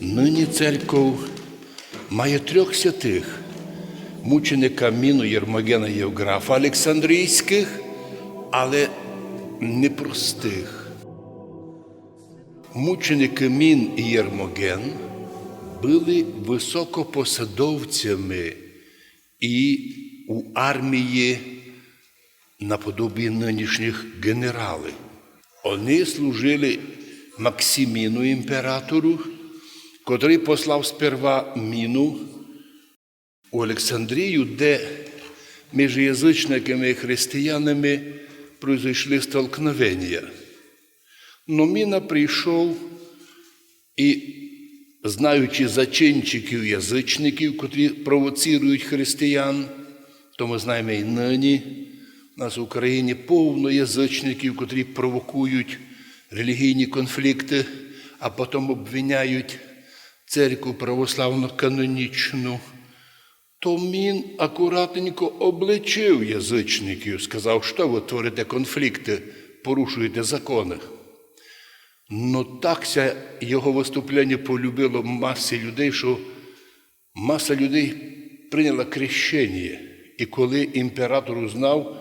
Нині церков має трьох святих мученика Міну Єрмогена Євграфа Олександрійських, але непростих. Мученики Мін і Єрмоген були високопосадовцями і у армії наподобі нинішніх генералів. Вони служили Максиміну імператору, котрий послав сперва міну у Олександрію, де між язичниками і християнами произойшли столкновення. Но Міна прийшов і, знаючи зачинчиків язичників, котрі провоцірують християн, то ми знаємо і нині, у нас в Україні повно язичників, котрі провокують релігійні конфлікти, а потім обвиняють церкву православну канонічну. То він акуратненько обличив язичників, сказав, що ви творите конфлікти, порушуєте закони. Ну такся його виступлення полюбило масі людей, що маса людей прийняла крещення. І коли імператор узнав,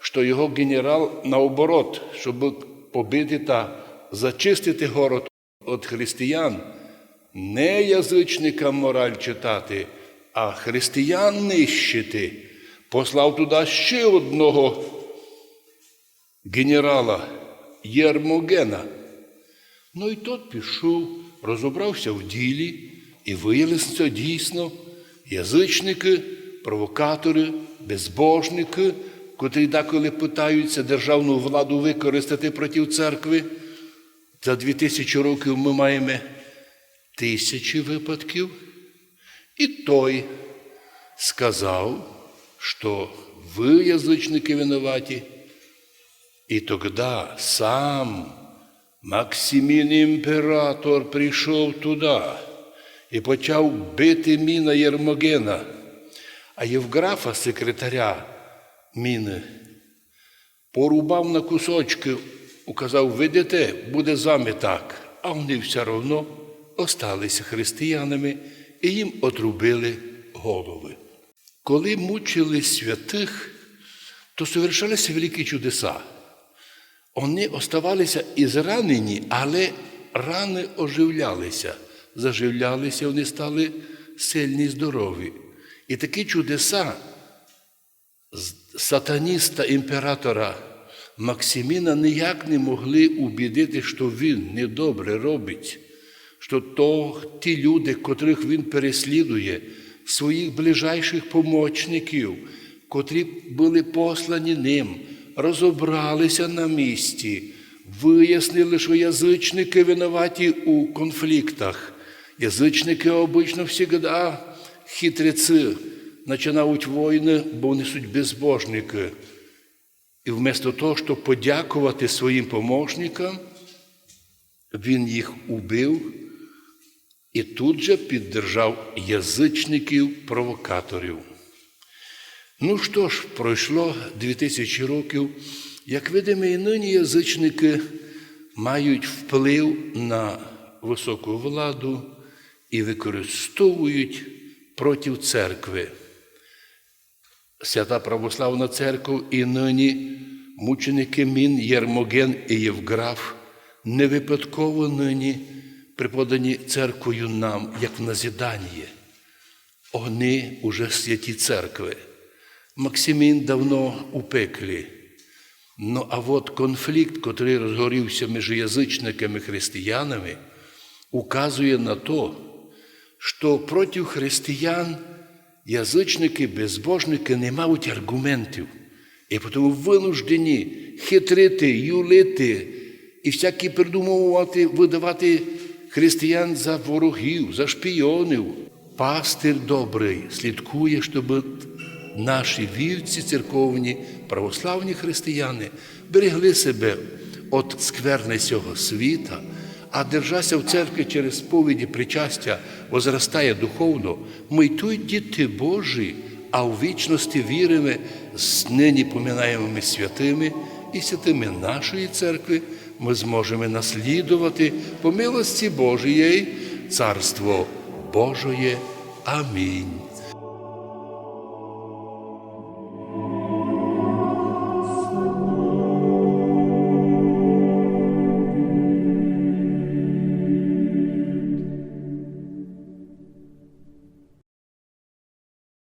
що його генерал наоборот, щоб побити та зачистити город від християн, не язичникам мораль читати, а християн нищити, послав туди ще одного генерала Єрмогена. Ну і тот пішов, розібрався в ділі, і виявилося дійсно язичники, провокатори, безбожники, котрі деколи питаються державну владу використати проти церкви. За дві тисячі років ми маємо тисячі випадків. І той сказав, що ви, язичники, винуваті. І тоді сам Максимін імператор прийшов туди і почав бити міна Єрмогена, а Євграфа, секретаря міни, порубав на кусочки, указав, видите, буде з так. А вони все одно осталися християнами і їм отрубили голови. Коли мучили святих, то совершалися великі чудеса. Вони оставалися і зранені, але рани оживлялися. Заживлялися, вони стали сильні, здорові. І такі чудеса сатаніста імператора Максиміна ніяк не могли убідити, що він недобре робить, що то ті люди, котрих він переслідує, своїх ближайших помічників, котрі були послані ним, розібралися на місці, вияснили, що язичники винуваті у конфліктах. Язичники обично завжди хитреці, починають війни, бо несуть безбожники. І вместо того, щоб подякувати своїм помощникам, він їх убив і тут же піддержав язичників-провокаторів. Ну що ж, пройшло 2000 років. Як видимо, і нині язичники мають вплив на високу владу і використовують проти церкви. Свята Православна Церква і нині мученики Мін, Єрмоген і Євграф не випадково нині преподані церквою нам, як в назіданні. Вони уже святі церкви. Максимін давно у пеклі. Ну а от конфлікт, котрий розгорівся між язичниками і християнами, указує на то, що проти християн язичники, безбожники не мають аргументів. І тому винуждені хитрити, юлити і всякі придумувати, видавати християн за ворогів, за шпіонів. Пастир добрий слідкує, щоб наші вівці церковні, православні християни берегли себе від скверни цього світа, а держася в церкві через сповіді причастя возростає духовно, ми й тут діти Божі, а в вічності віримо з нині поминаємими святими і святими нашої церкви, ми зможемо наслідувати по милості Божієї Царство Божоє. Амінь.